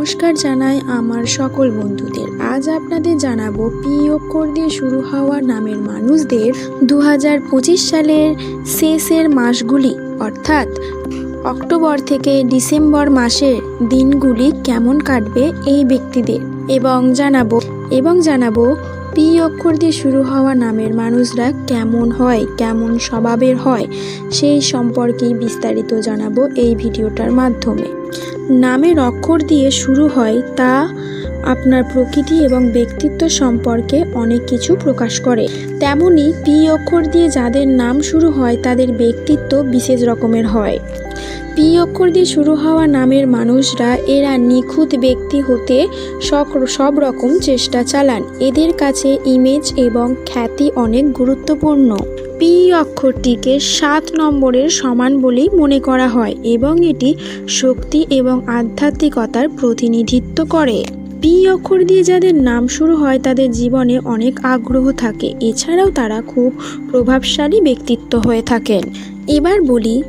নমস্কার জানাই আমার সকল বন্ধুদের। আজ আপনাদের জানাব পি অক্ষর দিয়ে শুরু হওয়া নামের মানুষদের দু হাজার পঁচিশ সালের শেষের মাসগুলি, অর্থাৎ অক্টোবর থেকে ডিসেম্বর মাসের দিনগুলি কেমন কাটবে এই ব্যক্তিদের। এবং জানাব এবং জানাব পি অক্ষর দিয়ে শুরু হওয়া নামের মানুষরা কেমন হয়, কেমন স্বভাবের হয়, সেই সম্পর্কে বিস্তারিত জানাব এই ভিডিওটার মাধ্যমে। নামের অক্ষর দিয়ে শুরু হয় তা আপনার প্রকৃতি এবং ব্যক্তিত্ব সম্পর্কে অনেক কিছু প্রকাশ করে। তেমনি পি অক্ষর দিয়ে যাদের নাম শুরু হয় তাদের ব্যক্তিত্ব বিশেষ রকমের হয়। পি অক্ষর দিয়ে শুরু হওয়া নামের মানুষরা এরা নিখুঁত ব্যক্তি হতে সব রকম চেষ্টা চালান। এদের কাছে ইমেজ এবং খ্যাতি অনেক গুরুত্বপূর্ণ। পি অক্ষরটিকে সাত নম্বরের সমান বলেই মনে করা হয় এবং এটি শক্তি এবং আধ্যাত্মিকতার প্রতিনিধিত্ব করে। পি অক্ষর দিয়ে যাদের নাম শুরু হয় তাদের জীবনে অনেক আগ্রহ থাকে। এছাড়াও তারা খুব প্রভাবশালী ব্যক্তিত্ব হয়ে থাকেন। এবার বলি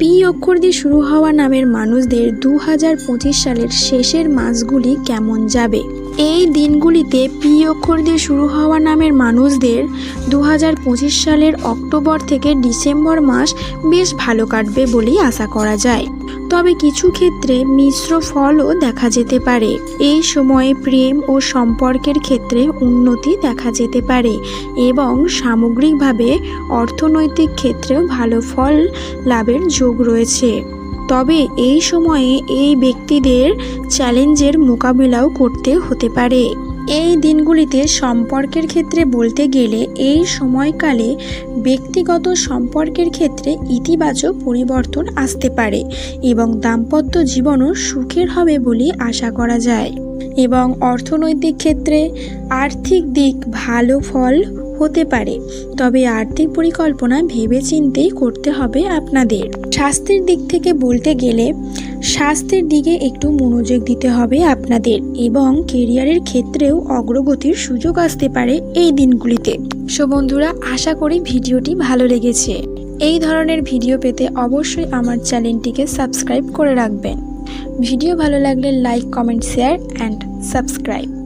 পি অক্ষর দিয়ে শুরু হওয়া নামের মানুষদের দু হাজার পঁচিশ সালের শেষের মাসগুলি কেমন যাবে? এই দিনগুলিতে পি অক্ষর দিয়ে শুরু হওয়া নামের মানুষদের দু হাজার পঁচিশ সালের অক্টোবর থেকে ডিসেম্বর মাস বেশ ভালো কাটবে বলেই আশা করা যায়। তবে কিছু ক্ষেত্রে মিশ্র ফলও দেখা যেতে পারে। এই সময়ে প্রেম ও সম্পর্কের ক্ষেত্রে উন্নতি দেখা যেতে পারে এবং সামগ্রিকভাবে অর্থনৈতিক ক্ষেত্রেও ভালো ফল লাভের যোগ রয়েছে। তবে এই সময়ে এই ব্যক্তিদের চ্যালেঞ্জের মোকাবিলাও করতে হতে পারে। এই দিনগুলিতে সম্পর্কের ক্ষেত্রে বলতে গেলে এই সময়কালে ব্যক্তিগত সম্পর্কের ক্ষেত্রে ইতিবাচক পরিবর্তন আসতে পারে এবং দাম্পত্য জীবনও সুখের হবে বলে আশা করা যায়। এবং অর্থনৈতিক ক্ষেত্রে আর্থিক দিক ভালো ফল হতে পারে। তবে আর্থিক পরিকল্পনা ভেবেচিন্তেই করতে হবে আপনাদের। স্বাস্থ্যের দিক থেকে বলতে গেলে, স্বাস্থ্যের দিকে একটু মনোযোগ দিতে হবে আপনাদের এবং কেরিয়ারের ক্ষেত্রেও অগ্রগতির সুযোগ আসতে পারে এই দিনগুলিতে। সো বন্ধুরা, আশা করি ভিডিওটি ভালো লেগেছে। এই ধরনের ভিডিও পেতে অবশ্যই আমার চ্যানেলটিকে সাবস্ক্রাইব করে রাখবেন। ভিডিও ভালো লাগলে like comment share and subscribe